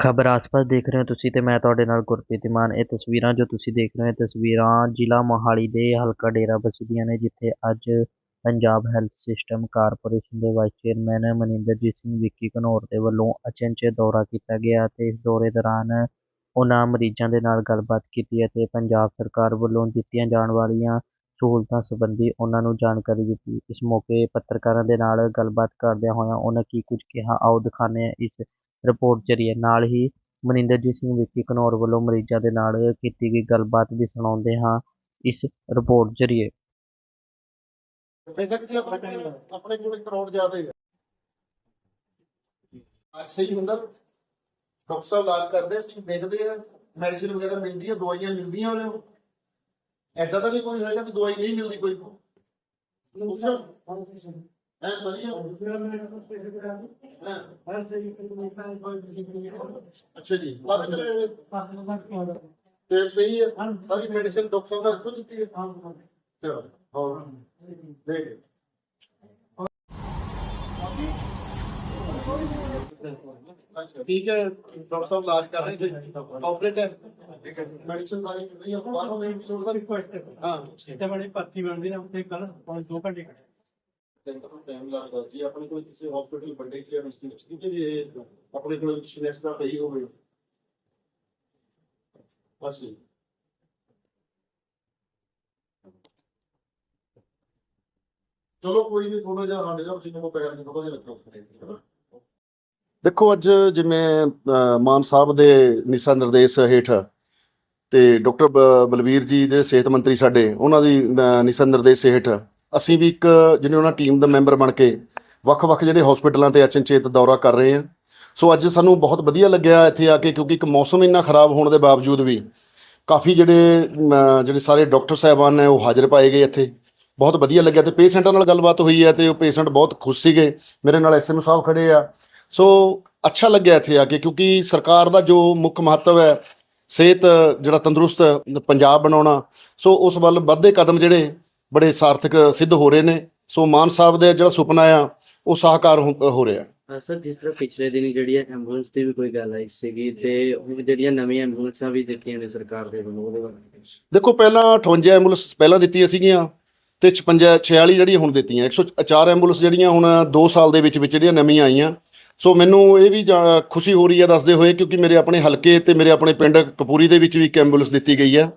ਖਬਰ ਆਸ-ਪਾਸ ਦੇਖ ਰਹੇ ਹੋ ਤੁਸੀਂ ਤੇ ਮੈਂ ਤੁਹਾਡੇ ਨਾਲ ਗੁਰਪ੍ਰੀਤ ਮਾਨ। ਇਹ ਤਸਵੀਰਾਂ ਜੋ ਤੁਸੀਂ ਦੇਖ ਰਹੇ ਹੋ, ਇਹ ਤਸਵੀਰਾਂ ਜ਼ਿਲ੍ਹਾ ਮੋਹਾਲੀ ਦੇ ਹਲਕਾ ਡੇਰਾਬੱਸੀ ਦੀਆਂ ਨੇ, ਜਿੱਥੇ ਅੱਜ ਪੰਜਾਬ ਹੈਲਥ ਸਿਸਟਮ ਕਾਰਪੋਰੇਸ਼ਨ ਦੇ ਵਾਈਸ ਚੇਅਰਮੈਨ ਮਨਿੰਦਰਜੀਤ ਸਿੰਘ ਵਿੱਕੀ ਘਨੌਰ ਦੇ ਵੱਲੋਂ ਅਚਨਚੇਤ ਦੌਰਾ ਕੀਤਾ ਗਿਆ ਤੇ ਇਸ ਦੌਰੇ ਦੌਰਾਨ ਉਹਨਾਂ ਮਰੀਜ਼ਾਂ ਦੇ ਨਾਲ ਗੱਲਬਾਤ ਕੀਤੀ ਅਤੇ ਪੰਜਾਬ ਸਰਕਾਰ ਵੱਲੋਂ ਦਿੱਤੀਆਂ ਜਾਣ ਵਾਲੀਆਂ ਸਹੂਲਤਾਂ ਸੰਬੰਧੀ ਉਹਨਾਂ ਨੂੰ ਜਾਣਕਾਰੀ ਦਿੱਤੀ। ਇਸ ਮੌਕੇ ਪੱਤਰਕਾਰਾਂ ਦੇ ਨਾਲ ਗੱਲਬਾਤ ਕਰਦਿਆਂ ਹੋਇਆਂ ਉਹਨਾਂ ਕੀ ਕੁਝ ਕਿਹਾ, ਆਓ ਦਿਖਾਉਂਦੇ ਹਾਂ ਇਸ ਰਿਪੋਰਟ ਜ਼ਰੀਏ ਨਾਲ ਹੀ ਮਨਿੰਦਰਜੀਤ ਸਿੰਘ ਵਿੱਕੀ ਘਨੌਰ ਵੱਲੋਂ ਮਰੀਜ਼ਾਂ ਦੇ ਨਾਲ ਕੀਤੀ ਗਈ ਗੱਲਬਾਤ ਵੀ ਸੁਣਾਉਂਦੇ ਹਾਂ। ਇਸ ਰਿਪੋਰਟ ਜ਼ਰੀਏ। ਪੈਸਾ ਕਿੱਥੇ ਆਪਣੇ ਆਪਣੇ ਕੋਲ ਇੱਕ ਕਰੋੜ ਜ਼ਿਆਦਾ ਹੈ ਅੱਜ ਸਹੀ ਹੁੰਦਾ। ਡਾਕਟਰ ਸਾਹਿਬ ਇਲਾਜ ਕਰਦੇ ਅਸੀਂ ਦੇਖਦੇ ਆ। ਮੈਡੀਸਿਨ ਵਗੈਰਾ ਮਿਲਦੀ ਹੈ ਦਵਾਈਆਂ ਮਿਲਦੀਆਂ ਉਹਨਾਂ ਨੂੰ ਐਦਾਂ ਤਾਂ ਨਹੀਂ ਕੋਈ ਹੈਗਾ ਕਿ ਦਵਾਈ ਨਹੀਂ ਮਿਲਦੀ ਕੋਈ। ਪੁੱਛੋ ਐ ਵਧੀਆ। ਹੈਂ, ਅੱਛਾ ਜੀ। ਕਰੇ ਤੇ ਸਹੀ ਹੈ। ਸਾਰੀ ਮੈਡੀਸਿਨ ਡਾਕਟਰ ਸਾਹਿਬ ਨੇ ਇੱਥੋਂ ਦਿੱਤੀ ਹੈ। ਚਲੋ ਹਾਂ ਦੇਖ ਠੀਕ ਹੈ ਡਾਕਟਰ ਸਾਹਿਬ ਇਲਾਜ ਕਰ ਰਹੇ ਸੀ ਆਪਰੇਟ ਹੈ। ਮੈਡੀਸਿਨ ਸਾਰੀ ਮਿਲ ਰਹੀ ਹੈ ਬਾਹਰੋਂ ਨਹੀਂ ਮਿਲ ਰਹੀ ਹਾਂ। ਇੱਥੇ ਬੜੀ ਭਰਤੀ ਬਣਦੀ ਨਾ ਉੱਥੇ ਕੱਲ ਪੰਜ ਦੋ ਘੰਟੇ ਟਾਈਮ ਲੱਗਦਾ। ਜੀ ਆਪਣੇ ਕੋਲ ਕਿਸੇ ਹਸਪੀਟਲ ਵੱਡੇ ਕਲੀਅਰ ਵਿੱਚ ਕਿਉਂਕਿ ਇਹ ਆਪਣੇ ਕੋਲ ਸਿਲੈਕਟ ਦਾ ਪਈ ਹੋਵੇ। ਬਸ ਜੀ। ਚਲੋ ਕੋਈ ਨਹੀਂ ਥੋੜਾ ਜਿਹਾ ਸਾਡੇ ਨਾਲ ਤੁਸੀਂ ਨੂੰ ਪੈਰ ਥੋੜਾ ਜਿਹਾ ਰੱਖੋ ਦੇਖੋ, ਅੱਜ ਜਿਵੇਂ ਮਾਨ ਸਾਹਿਬ ਦੇ ਨਿਸ਼ਾ ਨਿਰਦੇਸ਼ ਹੇਠ ਤੇ ਡਾਕਟਰ ਬ- ਬਲਵੀਰ ਜੀ ਜਿਹੜੇ ਸਿਹਤ ਮੰਤਰੀ ਸਾਡੇ, ਉਹਨਾਂ ਦੀ ਨਿਸ਼ਾ ਨਿਰਦੇਸ਼ ਹੇਠ ਅਸੀਂ ਵੀ ਇੱਕ ਜਿਹੜੇ ਉਹਨਾਂ ਟੀਮ ਦਾ ਮੈਂਬਰ ਬਣ ਕੇ ਵੱਖ-ਵੱਖ ਜਿਹੜੇ ਹਸਪੀਟਲਾਂ ਤੇ ਅਚਨਚੇਤ ਦੌਰਾ ਕਰ ਰਹੇ ਹਾਂ ਸੋ ਅੱਜ ਸਾਨੂੰ ਬਹੁਤ ਵਧੀਆ ਲੱਗਿਆ ਇੱਥੇ ਆ ਕੇ ਕਿਉਂਕਿ ਇੱਕ ਮੌਸਮ ਇੰਨਾ ਖਰਾਬ ਹੋਣ ਦੇ ਬਾਵਜੂਦ ਵੀ ਕਾਫੀ ਜਿਹੜੇ ਜਿਹੜੇ ਸਾਰੇ ਡਾਕਟਰ ਸਾਹਿਬਾਨ ਨੇ ਉਹ ਹਾਜ਼ਰ ਪਾਏ ਗਏ ਇੱਥੇ। ਬਹੁਤ ਵਧੀਆ ਲੱਗਿਆ ਤੇ ਪੇਸ਼ੈਂਟਾਂ ਨਾਲ ਗੱਲਬਾਤ ਹੋਈ ਹੈ ਤੇ ਉਹ ਪੇਸ਼ੈਂਟ ਬਹੁਤ ਖੁਸ਼ ਸੀਗੇ। ਮੇਰੇ ਨਾਲ ਐਸਐਮਓ ਸਾਹਿਬ ਖੜੇ ਆ। ਸੋ ਅੱਛਾ ਲੱਗਿਆ ਇੱਥੇ ਆ ਕੇ ਕਿਉਂਕਿ ਸਰਕਾਰ ਦਾ ਜੋ ਮੁੱਖ ਮਹੱਤਵ ਹੈ, ਸਿਹਤ ਜਿਹੜਾ ਤੰਦਰੁਸਤ ਪੰਜਾਬ ਬਣਾਉਣਾ, ਸੋ ਉਸ ਵੱਲ ਵੱਧਦੇ ਕਦਮ ਜਿਹੜੇ ਬੜੇ ਸਾਰਥਕ ਸਿੱਧ ਹੋ ਰਹੇ ਨੇ। ਸੋ ਮਾਨ ਸਾਹਿਬ ਦਾ ਜਿਹੜਾ ਸੁਪਨਾ ਆ ਉਹ ਸਾਕਾਰ ਹੋ ਰਿਹਾ। ਸਰ ਜਿਸ ਤਰ੍ਹਾਂ ਪਿਛਲੇ ਦਿਨੀ ਜਿਹੜੀ ਹੈ ਐਂਬੂਲੈਂਸ ਦੀ ਵੀ ਕੋਈ ਗੱਲ ਆਈ ਸੀਗੀ ਤੇ ਹੁਣ ਜਿਹੜੀਆਂ ਨਵੀਆਂ ਐਂਬੂਲੈਂਸਾਂ ਵੀ ਦਿੱਤੀਆਂ ਨੇ ਸਰਕਾਰ ਦੇ ਵੱਲੋਂ ਉਹਦੇ ਬਾਰੇ ਦੇਖੋ ਪਹਿਲਾਂ 58 ਐਂਬੂਲੈਂਸ ਪਹਿਲਾਂ ਦਿੱਤੀਆਂ ਸੀਗੀਆਂ ਤੇ 56 46 ਜਿਹੜੀਆਂ ਹੁਣ ਦਿੱਤੀਆਂ 104 ਐਂਬੂਲੈਂਸ ਜਿਹੜੀਆਂ ਹੁਣ 2 ਸਾਲ ਦੇ ਵਿੱਚ ਵਿੱਚ ਜਿਹੜੀਆਂ ਨਵੀਆਂ ਆਈਆਂ। ਸੋ ਮੈਨੂੰ ਇਹ ਵੀ ਖੁਸ਼ੀ ਹੋ ਰਹੀ ਹੈ ਦੱਸਦੇ ਹੋਏ ਕਿਉਂਕਿ ਮੇਰੇ ਆਪਣੇ ਹਲਕੇ ਤੇ ਮੇਰੇ ਆਪਣੇ ਪਿੰਡ ਕਪੂਰੀ ਦੇ ਵਿੱਚ ਵੀ ਇੱਕ ਐਂਬੂਲੈਂਸ ਦਿੱਤੀ ਗਈ ਹੈ।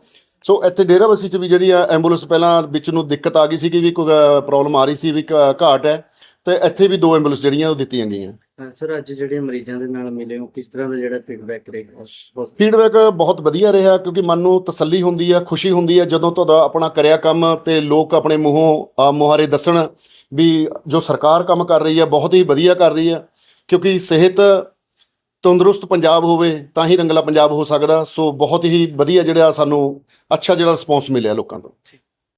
ਸੋ ਇੱਥੇ ਡੇਰਾਬੱਸੀ 'ਚ ਵੀ ਜਿਹੜੀ ਆ ਐਂਬੂਲੈਂਸ ਪਹਿਲਾਂ ਵਿੱਚ ਨੂੰ ਦਿੱਕਤ ਆ ਗਈ ਸੀ ਕਿ ਵੀ ਕੋਈ ਪ੍ਰੋਬਲਮ ਆ ਰਹੀ ਸੀ ਵੀ ਘਾਟ ਹੈ। ਤੇ ਇੱਥੇ ਵੀ ਦੋ ਐਂਬੂਲੈਂਸ ਜਿਹੜੀਆਂ ਉਹ ਦਿੱਤੀਆਂ ਗਈਆਂ। ਸਰ ਅੱਜ ਜਿਹੜੇ ਮਰੀਜ਼ਾਂ ਦੇ ਨਾਲ ਮਿਲੇ ਹੋ ਕਿਸ ਤਰ੍ਹਾਂ ਦਾ ਜਿਹੜਾ ਫੀਡਬੈਕ ਰਿਹਾ? ਫੀਡਬੈਕ ਬਹੁਤ ਵਧੀਆ ਰਿਹਾ ਕਿਉਂਕਿ ਮਨ ਨੂੰ ਤਸੱਲੀ ਹੁੰਦੀ ਹੈ ਖੁਸ਼ੀ ਹੁੰਦੀ ਹੈ ਜਦੋਂ ਤੁਹਾਡਾ ਆਪਣਾ ਕਰਿਆ ਕੰਮ ਤੇ ਲੋਕ ਆਪਣੇ ਮੂੰਹੋਂ ਆ ਮੁਹਾਰੇ ਦੱਸਣ ਵੀ ਜੋ ਸਰਕਾਰ ਕੰਮ ਕਰ ਰਹੀ ਹੈ ਬਹੁਤ ਹੀ ਵਧੀਆ ਕਰ ਰਹੀ ਹੈ ਕਿਉਂਕਿ ਸਿਹਤ ਤੰਦਰੁਸਤ ਪੰਜਾਬ ਹੋਵੇ, ਤਾਂ ਹੀ ਰੰਗਲਾ ਪੰਜਾਬ ਹੋ ਸਕਦਾ। ਸੋ ਬਹੁਤ ਹੀ ਵਧੀਆ ਜਿਹੜਾ ਸਾਨੂੰ ਅੱਛਾ ਜਿਹੜਾ ਰਿਸਪੌਂਸ ਮਿਲਿਆ ਲੋਕਾਂ ਤੋਂ।